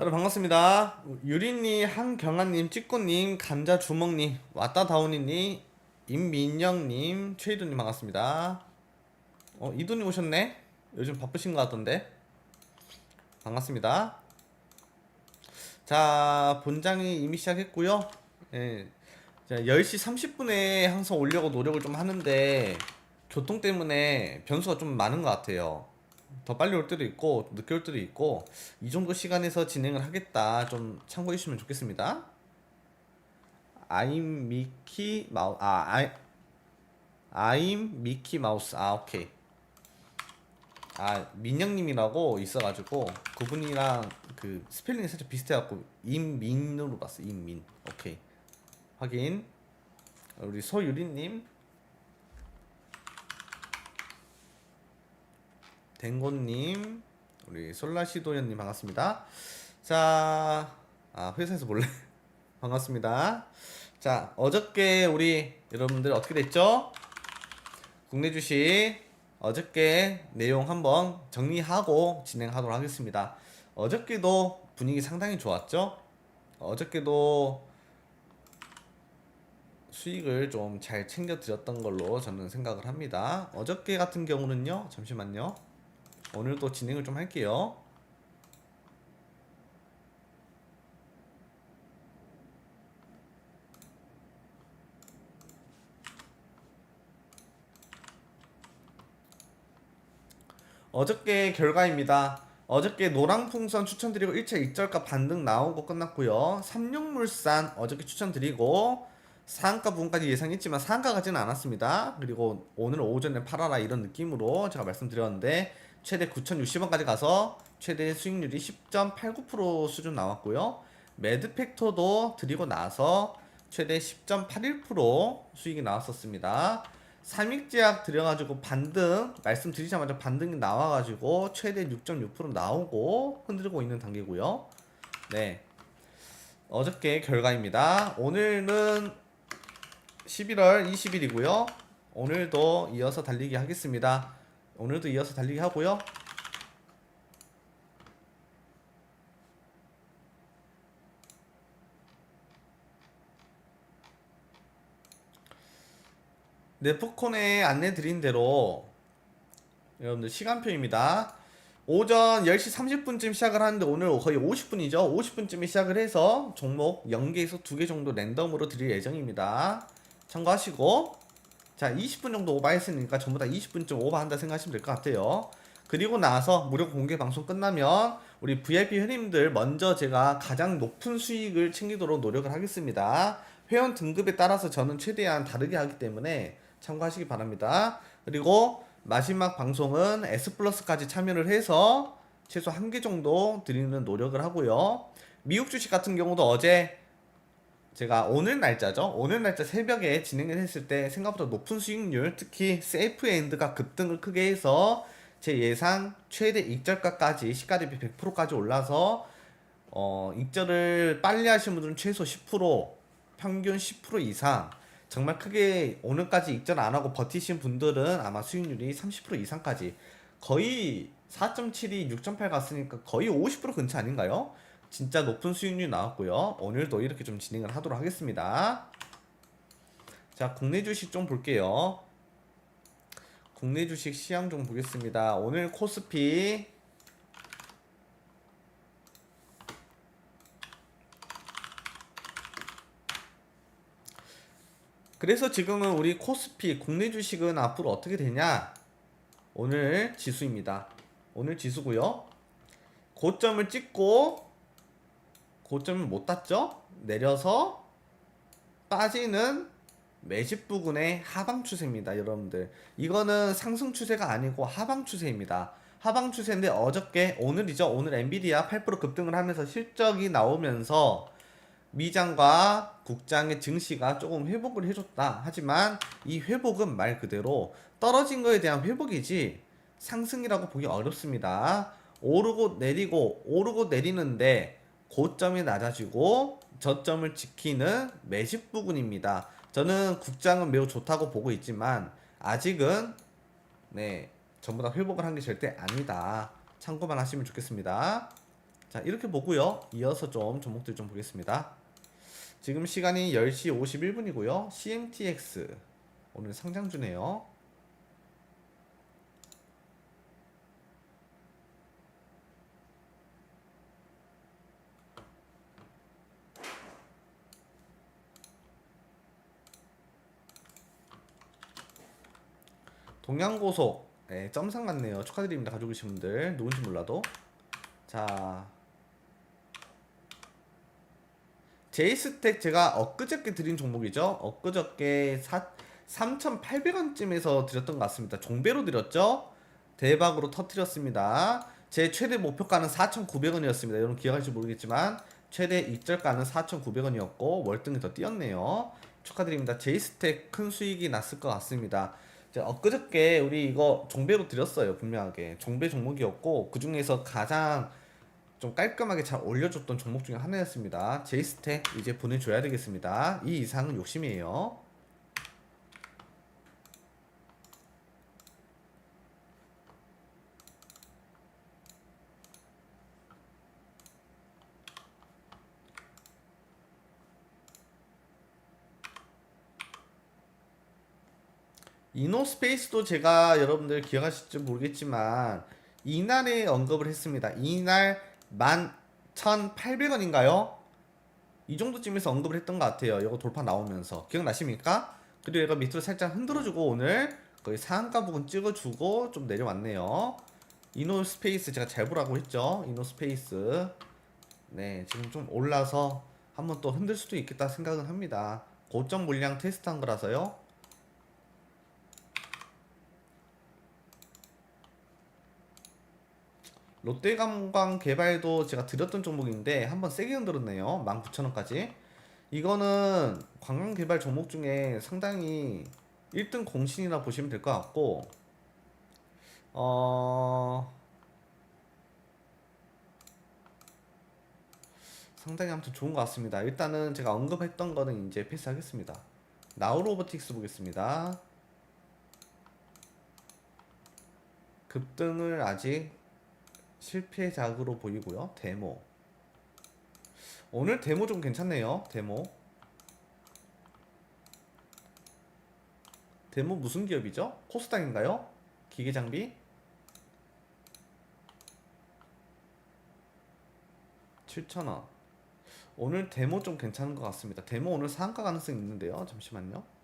다들 반갑습니다. 유리님, 한경아님, 찌꾸님, 감자주먹님, 왔다다오니님, 임민영님, 최이도님 반갑습니다. 어, 이도님 오셨네? 요즘 바쁘신 것 같던데? 반갑습니다. 자, 본장이 이미 시작했고요. 예. 자, 10시 30분에 항상 오려고 노력을 좀 하는데, 교통 때문에 변수가 좀 많은 것 같아요. 더 빨리 올 때도 있고 늦게 올 때도 있고 이 정도 시간에서 진행을 하겠다. 좀 참고해 주시면 좋겠습니다. 아임 미키 마우 아 아이 아임 미키 마우스 아 오케이. 아 민영님이라고 있어가지고 그분이랑 그 스펠링이 살짝 비슷해갖고 임민으로 봤어. 임민. 오케이. 확인. 우리 소유리님 댕고님, 우리 솔라시도연님 반갑습니다. 자, 아 회사에서 몰래 반갑습니다. 자, 어저께 우리 여러분들 어떻게 됐죠? 국내 주식 어저께 내용 한번 정리하고 진행하도록 하겠습니다. 어저께도 분위기 상당히 좋았죠? 어저께도 수익을 좀 잘 챙겨 드렸던 걸로 저는 생각을 합니다. 어저께 같은 경우는요, 잠시만요. 오늘도 진행을 좀 할게요. 어저께 결과입니다. 어저께 노랑풍선 추천드리고 1차 익절가 반등 나오고 끝났고요. 삼육물산 어저께 추천드리고 상가 부분까지 예상했지만 상가 가지는 않았습니다. 그리고 오늘 오전에 팔아라 이런 느낌으로 제가 말씀드렸는데 최대 9,060원까지 가서 최대 수익률이 10.89% 수준 나왔고요. 매드팩터도 드리고 나서 최대 10.81% 수익이 나왔었습니다. 삼익제약 들여가지고 반등 말씀드리자마자 반등이 나와가지고 최대 6.6% 나오고 흔들고 있는 단계고요. 네. 어저께 결과입니다. 오늘은 11월 20일이고요. 오늘도 이어서 달리기 하겠습니다. 오늘도 이어서 달리기 하고요. 네프콘에 안내 드린 대로 여러분들 시간표입니다. 오전 10시 30분쯤 시작을 하는데 오늘 거의 50분이죠. 50분쯤에 시작을 해서 종목 연계에서 두개 정도 랜덤으로 드릴 예정입니다. 참고하시고 자 20분 정도 오버했으니까 전부 다 20분쯤 오버한다 생각하시면 될 것 같아요. 그리고 나서 무료 공개 방송 끝나면 우리 VIP 회원님들 먼저 제가 가장 높은 수익을 챙기도록 노력을 하겠습니다. 회원 등급에 따라서 저는 최대한 다르게 하기 때문에 참고하시기 바랍니다. 그리고 마지막 방송은 S 플러스까지 참여를 해서 최소 한 개 정도 드리는 노력을 하고요. 미국 주식 같은 경우도 어제 제가 오늘 날짜죠. 오늘 날짜 새벽에 진행을 했을 때 생각보다 높은 수익률, 특히 세이프 엔드가 급등을 크게 해서 제 예상 최대 익절가까지 시가 대비 100%까지 올라서 어, 익절을 빨리 하신 분들은 최소 10% 평균 10% 이상 정말 크게 오늘까지 익절 안 하고 버티신 분들은 아마 수익률이 30% 이상까지 거의 4.72, 6.8 갔으니까 거의 50% 근처 아닌가요? 진짜 높은 수익률이 나왔고요. 오늘도 이렇게 좀 진행을 하도록 하겠습니다. 자, 국내 주식 좀 볼게요. 국내 주식 시향 좀 보겠습니다. 오늘 코스피 그래서 지금은 우리 코스피 국내 주식은 앞으로 어떻게 되냐? 오늘 지수입니다. 오늘 지수고요. 고점을 찍고 고점을 못 땄죠? 내려서 빠지는 매집 부근의 하방 추세입니다, 여러분들. 이거는 상승 추세가 아니고 하방 추세입니다. 하방 추세인데 어저께 오늘이죠. 오늘 엔비디아 8% 급등을 하면서 실적이 나오면서 미장과 국장의 증시가 조금 회복을 해줬다. 하지만 이 회복은 말 그대로 떨어진 거에 대한 회복이지 상승이라고 보기 어렵습니다. 오르고 내리고 오르고 내리는데 고점이 낮아지고 저점을 지키는 매집 부분입니다. 저는 국장은 매우 좋다고 보고 있지만 아직은 네 전부 다 회복을 한 게 절대 아니다. 참고만 하시면 좋겠습니다. 자 이렇게 보고요 이어서 좀 종목들 좀 보겠습니다 지금 시간이 10시 51분이고요 CMTX 오늘 상장주네요 동양고속 네, 점상 같네요. 축하드립니다. 가지고 계신 분들. 누군지 몰라도. 자. 제이스텍 제가 엊그저께 드린 종목이죠. 엊그저께 3,800원쯤에서 드렸던 것 같습니다. 종배로 드렸죠? 대박으로 터트렸습니다. 제 최대 목표가는 4,900원이었습니다. 여러분 기억하실지 모르겠지만 최대 익절가는 4,900원이었고 월등히 더 뛰었네요. 축하드립니다. 제이스텍 큰 수익이 났을 것 같습니다 이제 엊그저께 우리 이거 종배로 드렸어요 분명하게. 종배 종목이었고 그 중에서 가장 좀 깔끔하게 잘 올려줬던 종목 중에 하나였습니다. 제이스텍 이제 보내줘야 되겠습니다. 이 이상은 욕심이에요 이노스페이스도 제가 여러분들 기억하실지 모르겠지만 이날에 언급을 했습니다. 이날 11,800원인가요? 이 정도쯤에서 언급을 했던 것 같아요. 이거 돌파 나오면서 기억나십니까? 그리고 얘가 밑으로 살짝 흔들어주고 오늘 거의 상한가 부분 찍어주고 좀 내려왔네요. 이노스페이스 제가 잘 보라고 했죠. 이노스페이스 네 지금 좀 올라서 한번 또 흔들 수도 있겠다 생각은 합니다. 고점 물량 테스트한 거라서요. 롯데관광 개발도 제가 드렸던 종목인데 한번 세게 흔들었네요. 19,000원까지. 이거는 관광 개발 종목 중에 상당히 1등 공신이라 보시면 될 것 같고 어 상당히 아무튼 좋은 것 같습니다. 일단은 제가 언급했던 거는 이제 패스하겠습니다. 나우로보틱스 보겠습니다. 급등을 아직 실패작으로 보이고요. 데모. 오늘 데모 좀 괜찮네요. 데모. 데모 무슨 기업이죠? 코스닥인가요? 기계 장비? 7,000원. 오늘 데모 좀 괜찮은 것 같습니다. 데모 오늘 상가 가능성이 있는데요. 잠시만요.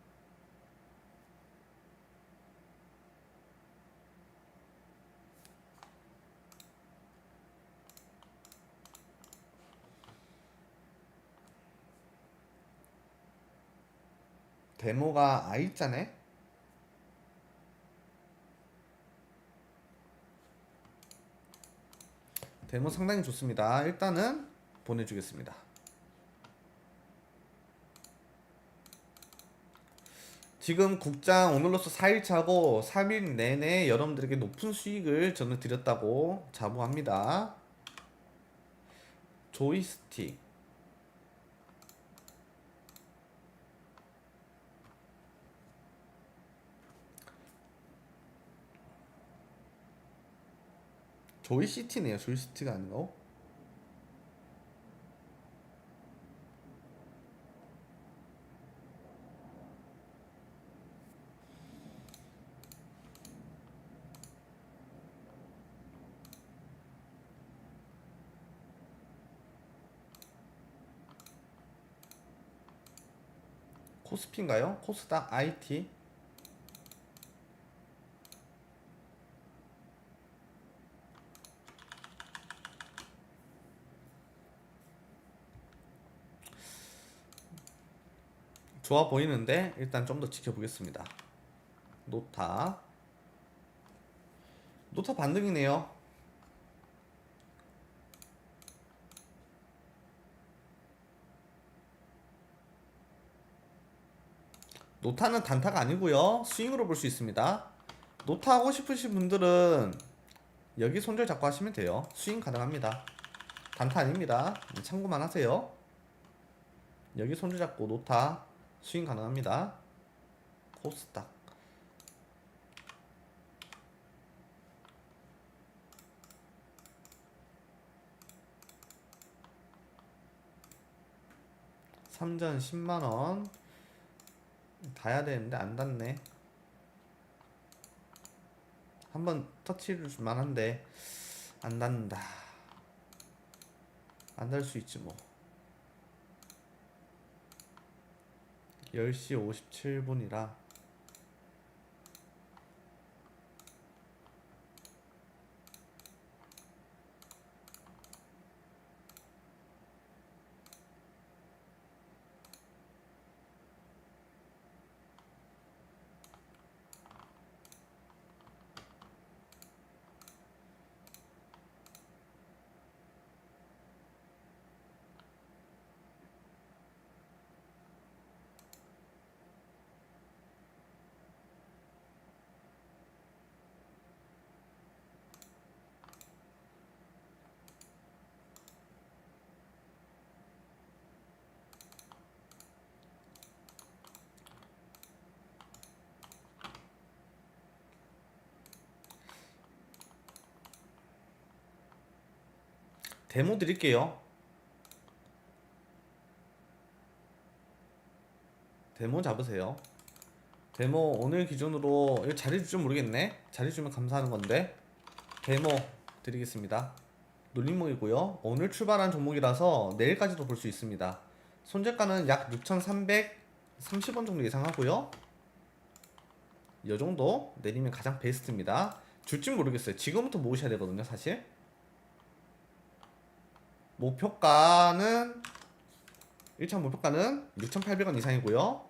데모가 I자네? 데모 상당히 좋습니다. 일단은 보내주겠습니다. 지금 국장 오늘로서 4일차고 3일 내내 여러분들에게 높은 수익을 저는 드렸다고 자부합니다. 조이스틱 조이시티네요. 조이시티가 아니고. 코스피인가요? 코스닥 IT 좋아 보이는데 일단 좀 더 지켜보겠습니다. 노타 노타 반등이네요. 노타는 단타가 아니고요. 스윙으로 볼 수 있습니다. 노타 하고 싶으신 분들은 여기 손절 잡고 하시면 돼요. 스윙 가능합니다. 단타 아닙니다. 참고만 하세요. 여기 손절 잡고 노타 스윙 가능합니다. 코스닥. 3전 10만원. 닿야되는데 안 닿네. 한번 터치를 줄만한데 안 닿는다. 안 닿을 수 있지 뭐. 10시 57분이라 데모 드릴게요. 데모 잡으세요. 데모 오늘 기준으로 이거 자리 줄줄 모르겠네. 자리 주면 감사하는 건데 데모 드리겠습니다. 놀림목이고요. 오늘 출발한 종목이라서 내일까지도 볼 수 있습니다. 손절가는 약 6,330원 정도 예상하고요. 이 정도 내리면 가장 베스트입니다. 줄진 모르겠어요. 지금부터 모으셔야 되거든요, 사실. 목표가는 1차 목표가는 6,800원 이상이고요.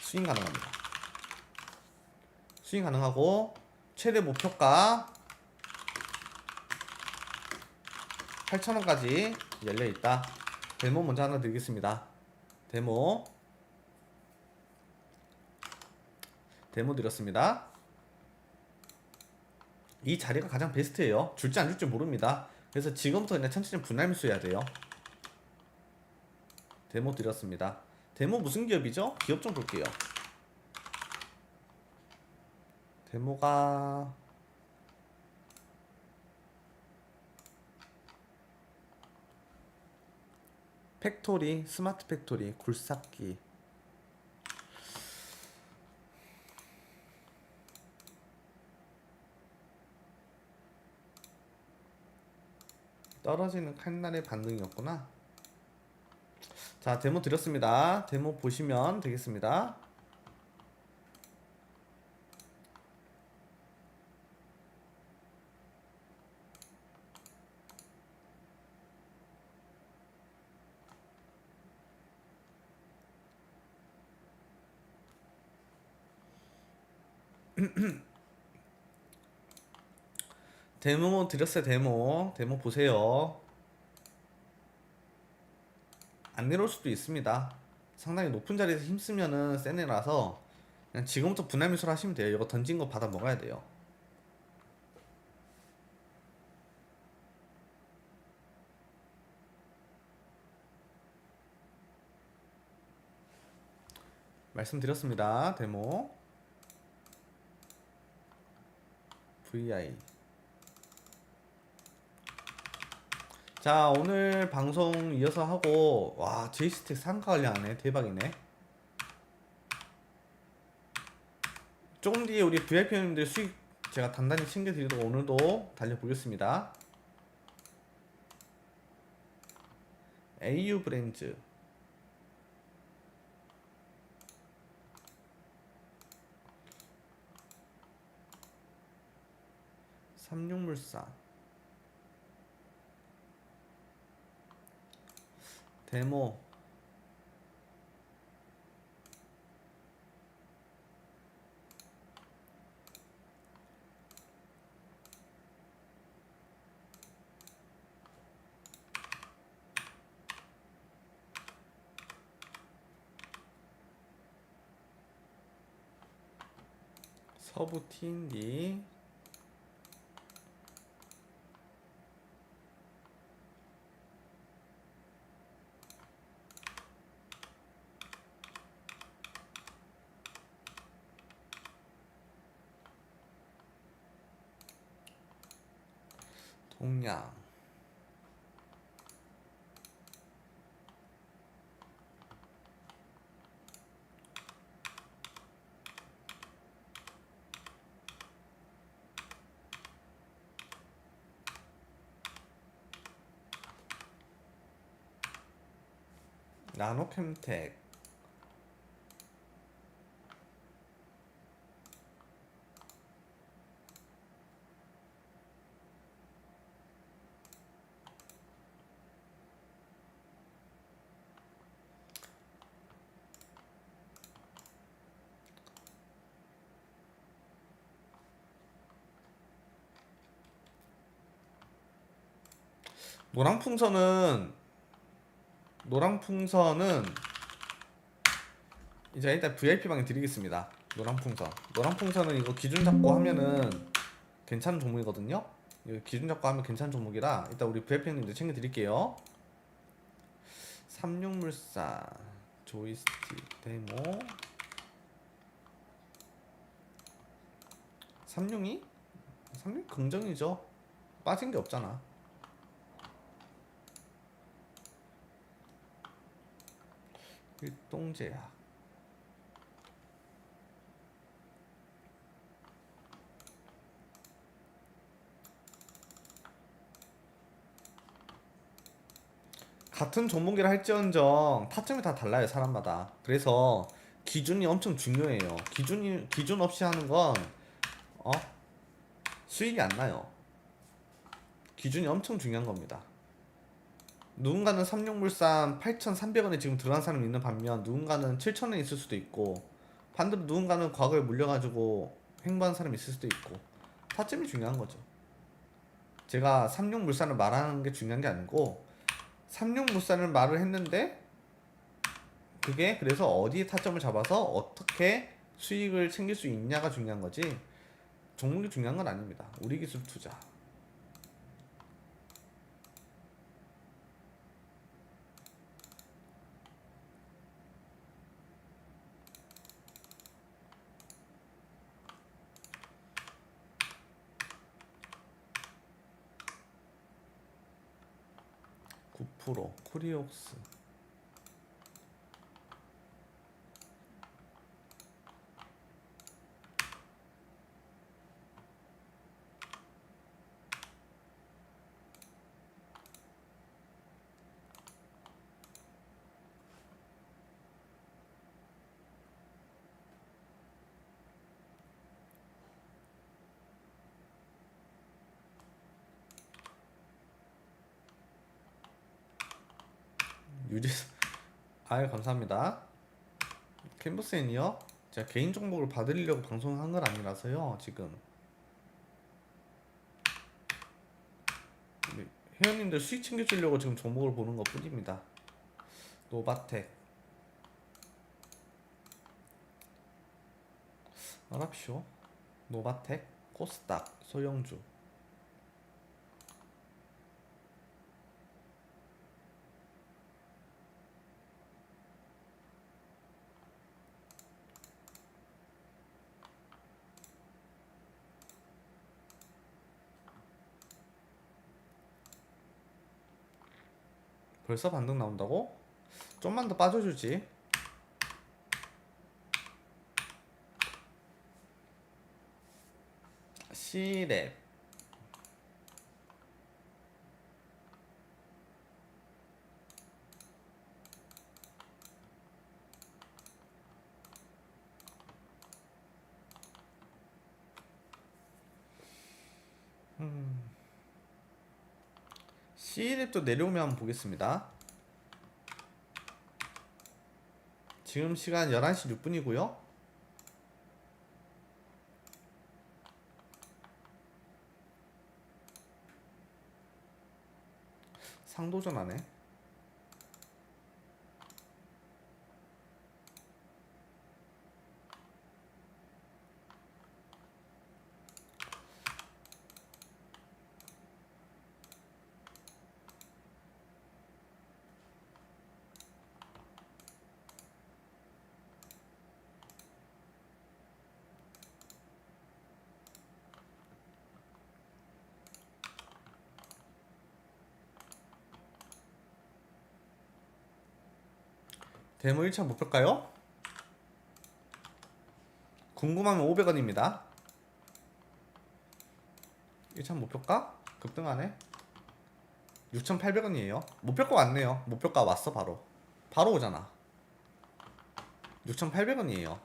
수익 가능합니다. 수익 가능하고 최대 목표가 8,000원까지 열려 있다. 데모 먼저 하나 드리겠습니다. 데모 데모 드렸습니다. 이 자리가 가장 베스트예요. 줄지 안 줄지 모릅니다. 그래서 지금부터 그냥 천천히 분할 매수 해야 돼요. 데모 드렸습니다. 데모 무슨 기업이죠? 기업 좀 볼게요. 데모가 팩토리, 스마트 팩토리, 굴삭기. 떨어지는 칼날의 반등이었구나. 자, 데모 드렸습니다. 데모 보시면 되겠습니다. 데모 드렸어요 데모. 데모 보세요. 안 내려올 수도 있습니다. 상당히 높은 자리에서 힘쓰면은 센 애라서 그냥 지금부터 분할 매수를 하시면 돼요. 이거 던진 거 받아 먹어야 돼요. 말씀드렸습니다 데모. VI 자 오늘 방송 이어서 하고 와 제이스텍 상가 관리하네. 대박이네. 조금 뒤에 우리 VIP님들 수익 제가 단단히 챙겨드리도록 오늘도 달려보겠습니다. AU 브랜즈. 삼육물산 데모. 서부 T&D 공량 나노캠텍. 노랑 풍선은 노랑 풍선은 이제 일단 VIP 방에 드리겠습니다. 노랑 풍선. 노랑 풍선은 이거 기준 잡고 하면은 괜찮은 종목이거든요. 이거 기준 잡고 하면 괜찮은 종목이라 일단 우리 VIP 형님들 챙겨 드릴게요. 삼육물산 조이스틱 데모 삼룡이? 삼룡 긍정이죠. 빠진 게 없잖아. 일동제약 같은 종목이라 할지언정 타점이 다 달라요 사람마다. 그래서 기준이 엄청 중요해요. 기준이 기준 없이 하는 건 어? 수익이 안 나요. 기준이 엄청 중요한 겁니다 누군가는 삼육물산 8,300원에 지금 들어간 사람이 있는 반면 누군가는 7,000원에 있을 수도 있고 반대로 누군가는 과거에 물려가지고 횡보한 사람이 있을 수도 있고 타점이 중요한 거죠. 제가 삼육물산을 말하는 게 중요한 게 아니고 삼육물산을 말을 했는데 그게 그래서 어디에 타점을 잡아서 어떻게 수익을 챙길 수 있냐가 중요한 거지 종목이 중요한 건 아닙니다. 우리 기술 투자. 구 코리옥스 유지 아유 감사합니다. 캔버스엔이요? 제가 개인 정보를 받으려고 방송한 건 아니라서요 지금. 우리 회원님들 수익 챙겨주려고 지금 정보를 보는 것 뿐입니다. 노바텍. 아랍쇼 노바텍 코스닥 소영주 벌써 반등 나온다고? 좀만 더 빠져주지. 시랩. C랩도 내려오면 한번 보겠습니다. 지금 시간 11시 6분이고요. 상도전 하네. 데모 1차 목표가요? 궁금하면 500원입니다. 1차 목표가? 급등하네. 6,800원이에요. 목표가 왔네요. 목표가 왔어 바로. 바로 오잖아 6,800원이에요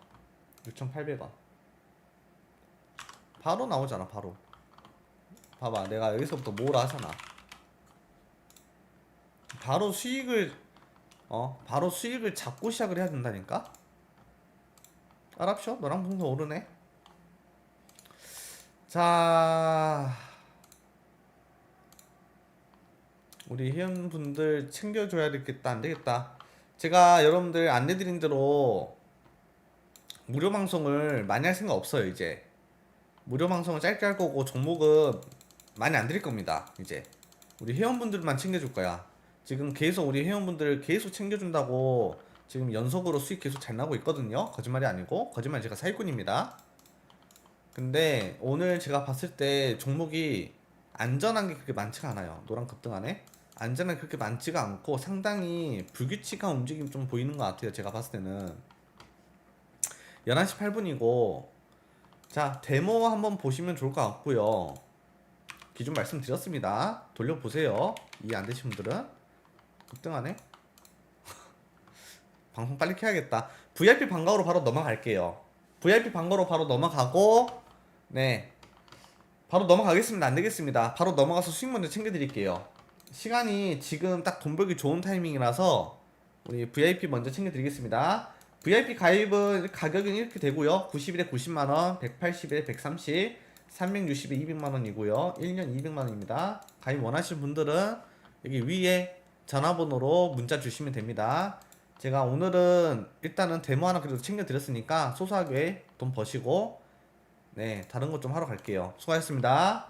6,800원 바로 나오잖아 바로 봐봐 내가 여기서부터 뭐라 하잖아 바로 수익을 어? 바로 수익을 잡고 시작을 해야 된다니까? 알았쇼? 너랑 동서 오르네. 자 우리 회원분들 챙겨줘야 되겠다. 안 되겠다. 제가 여러분들 안내드린 대로 무료 방송을 많이 할 생각 없어요 이제. 무료 방송을 짧게 할 거고 종목은 많이 안 드릴 겁니다 이제. 우리 회원분들만 챙겨줄 거야 지금 계속 우리 회원분들 계속 챙겨준다고 지금 연속으로 수익 계속 잘 나고 있거든요. 거짓말이 아니고. 거짓말 제가 사기꾼입니다. 근데 오늘 제가 봤을 때 종목이 안전한 게 그렇게 많지가 않아요. 노란 급등 안에. 안전한 게 그렇게 많지가 않고 상당히 불규칙한 움직임 좀 보이는 것 같아요. 제가 봤을 때는. 11시 8분이고. 자 데모 한번 보시면 좋을 것 같고요. 기존 말씀드렸습니다. 돌려보세요. 이해 안 되신 분들은 급등하네. 방송 빨리 켜야겠다. VIP 방가으로 바로 넘어갈게요. VIP 방가으로 바로 넘어가고 네. 바로 넘어가겠습니다. 안 되겠습니다. 바로 넘어가서 수익 먼저 챙겨드릴게요. 시간이 지금 딱 돈 벌기 좋은 타이밍이라서 우리 VIP 먼저 챙겨드리겠습니다. VIP 가입은 가격은 이렇게 되고요. 90일에 90만원 180일에 130 360에 200만원이고요. 1년 200만원입니다. 가입 원하시는 분들은 여기 위에 전화번호로 문자 주시면 됩니다. 제가 오늘은 일단은 데모 하나 그래도 챙겨드렸으니까 소소하게 돈 버시고 네 다른 것 좀 하러 갈게요. 수고하셨습니다